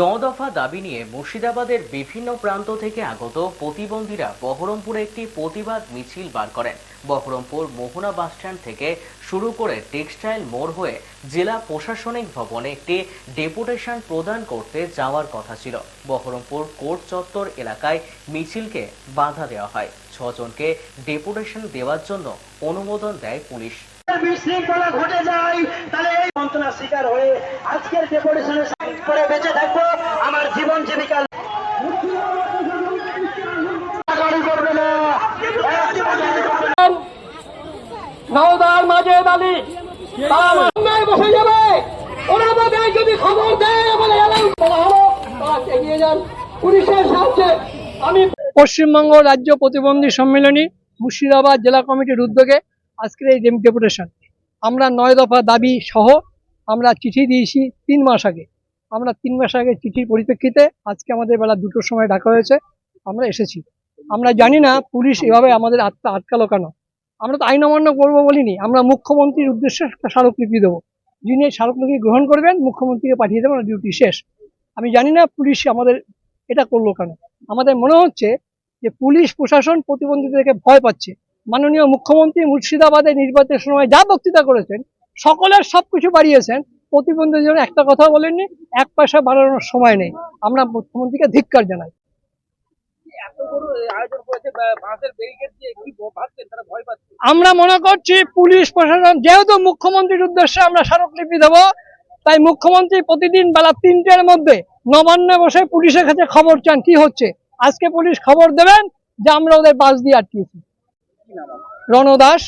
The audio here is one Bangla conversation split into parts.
ন দফা দাবি নিয়ে মুর্শিদাবাদের বিভিন্ন প্রান্ত থেকে আগত প্রতিবন্ধীরা বহরমপুরে একটি প্রতিবাদ মিছিল বার করেন। বহরমপুর মোহনা বাসস্ট্যান্ড থেকে শুরু করে টেক্সটাইল মোড় হয়ে জেলা প্রশাসনিক ভবনে একটি ডেপুটেশন প্রদান করতে যাওয়ার কথা ছিল। বহরমপুর কোর্ট চত্বর এলাকায় মিছিলকে বাধা দেওয়া হয়। ছজনকে ডেপুটেশন দেওয়ার জন্য অনুমোদন দেয় পুলিশ। বিশৃঙ্খলা ঘটে যায়, তাহলে এই যন্ত্রণার শিকার হয়ে আজকের ডেপুটেশনে করে বেঁচে থাকব, আমার জীবন জীবিকা পশ্চিমবঙ্গ রাজ্য প্রতিবন্ধী সম্মেলনী মুর্শিদাবাদ জেলা কমিটির উদ্যোগে আজকের এই ডেপুটেশন আমরা নয় দফা দাবি সহ আমরা চিঠি দিয়েছি তিন মাস আগে। আমরা তিন মাস আগে চিঠির পরিপ্রেক্ষিতে আজকে আমাদের বেলা দুটোর সময় ডাকা হয়েছে, আমরা এসেছি। আমরা জানি না পুলিশ এভাবে আমাদের আত্মা আটকালো কেন। আমরা তো আইন অমান্য করব বলিনি। আমরা মুখ্যমন্ত্রীর উদ্দেশ্যে একটা স্মারকলিপি দেবো। যিনি এই স্মারকলিপি গ্রহণ করবেন, মুখ্যমন্ত্রীকে পাঠিয়ে দেবেন ডিউটি শেষ। আমি জানি না পুলিশ আমাদের এটা করল কেন। আমাদের মনে হচ্ছে যে পুলিশ, প্রশাসন প্রতিবন্ধীদেরকে ভয় পাচ্ছে। মাননীয় মুখ্যমন্ত্রী মুর্শিদাবাদে নির্বাচনের সময় যা বক্তৃতা করেছেন সকলের সবকিছু বাড়িয়েছেন। প্রতিবন্ধীদের জন্য একটা কথা বলেননি এক পয়সা বাড়ানোর সময় নেই। আমরা মুখ্যমন্ত্রীকে ধিক্কার জানাই। আমরা মনে করছি পুলিশ প্রশাসন যেহেতু মুখ্যমন্ত্রীর উদ্দেশ্যে আমরা স্মারকলিপি দেবো তাই মুখ্যমন্ত্রী প্রতিদিন বেলা তিনটের মধ্যে নবান্নে বসে পুলিশের কাছে খবর চান কি হচ্ছে? আজকে পুলিশ খবর দেবেন যে আমরা ওদের বাস দিয়ে আটকিয়েছি। রণদাস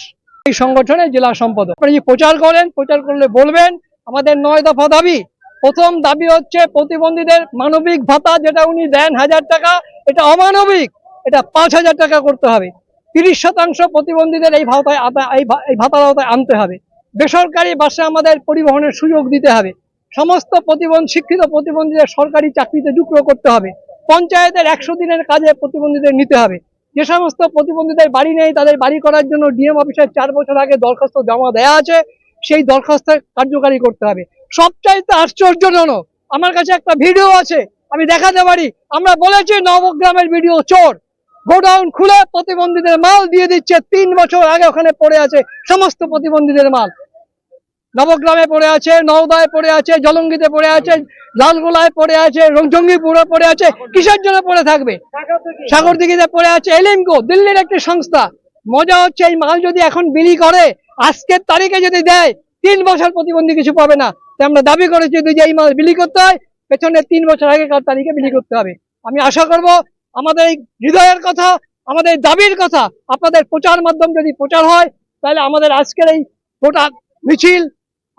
এই সংগঠনের জেলা সম্পাদক। আপনি প্রচার করেন, প্রচার করলে বলবেন, আমাদের নয় দফা দাবি, প্রথম দাবি হচ্ছে প্রতিবন্ধীদের মানবিক ভাতা যেটা উনি দেন হাজার টাকা, এটা অমানবিক, এটা পাঁচ হাজার টাকা করতে হবে। তিরিশ শতাংশ প্রতিবন্ধীদের এই ভাতায় এই ভাতার আওতায় আনতে হবে। বেসরকারি বাসে আমাদের পরিবহনের সুযোগ দিতে হবে। সমস্ত প্রতিবন্ধ, শিক্ষিত প্রতিবন্ধীদের সরকারি চাকরিতে যুক্ত করতে হবে। পঞ্চায়েতের একশো দিনের কাজে প্রতিবন্ধীদের নিতে হবে। যে সমস্ত প্রতিবন্ধীদের বাড়ি নেই, তাদের বাড়ি করার জন্য ডিএম অফিসের চার বছর আগে দরখাস্ত জমা দেওয়া আছে, সেই দরখাস্ত কার্যকারী করতে হবে। সবচাইতে আশ্চর্যজনক, আমার কাছে একটা ভিডিও আছে, আমি দেখাতে পারি। আমরা বলেছি নবগ্রামের ভিডিও চোর। গোডাউন খুলে প্রতিবন্ধীদের মাল দিয়ে দিচ্ছে, তিন বছর আগে ওখানে পড়ে আছে সমস্ত প্রতিবন্ধীদের মাল। নবগ্রামে পড়ে আছে, নওদায় পড়ে আছে, জলঙ্গিতে পড়ে আছে, লালগোলায় পড়ে আছে জঙ্গিপুরে পড়ে আছে, কিসের জন্য পড়ে থাকবে? সাগরদিঘিতে পড়ে আছে এলিমকো দিল্লির একটি সংস্থা। মজা হচ্ছে এই মাল যদি এখন বিলি করে, আজকের তারিখে যদি দেয়, তিন বছর প্রতিবন্ধী কিছু পাবে না। তাই আমরা দাবি করেছি যদি এই মাল বিলি করতে হয়, পেছনে তিন বছর আগেকার তারিখে বিলি করতে হবে। আমি আশা করব আমাদের এই হৃদয়ের কথা, আমাদের দাবির কথা, আপনাদের প্রচার মাধ্যম যদি প্রচার হয়, তাহলে আমাদের আজকের এই গোটা মিছিল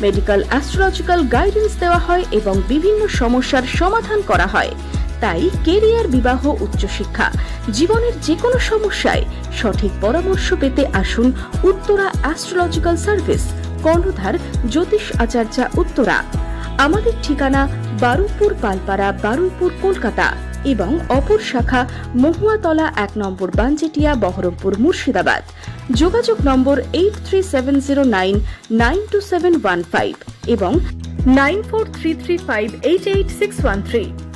মেডিকেল অ্যাস্ট্রোলজিক্যাল গাইডেন্স দেওয়া হয় এবং বিভিন্ন সমস্যার সমাধান করা হয়। তাই কেরিয়ার বিবাহ উচ্চশিক্ষা জীবনের যে কোনো সমস্যায় সঠিক পরামর্শ পেতে আসুন উত্তরা অ্যাস্ট্রোলজিক্যাল সার্ভিস, কর্ণধার জ্যোতিষ আচার্যা উত্তরা। আমাদের ঠিকানা বারুইপুর, পালপাড়া, বারুইপুর, কলকাতা। এবং অপর শাখা মহুয়াতলা এক নম্বর বাঞ্জেটিয়া বহরমপুর মুর্শিদাবাদ। যোগাযোগ number eight three seven zero nine nine two seven one five এবং nine four three three five eight eight six one three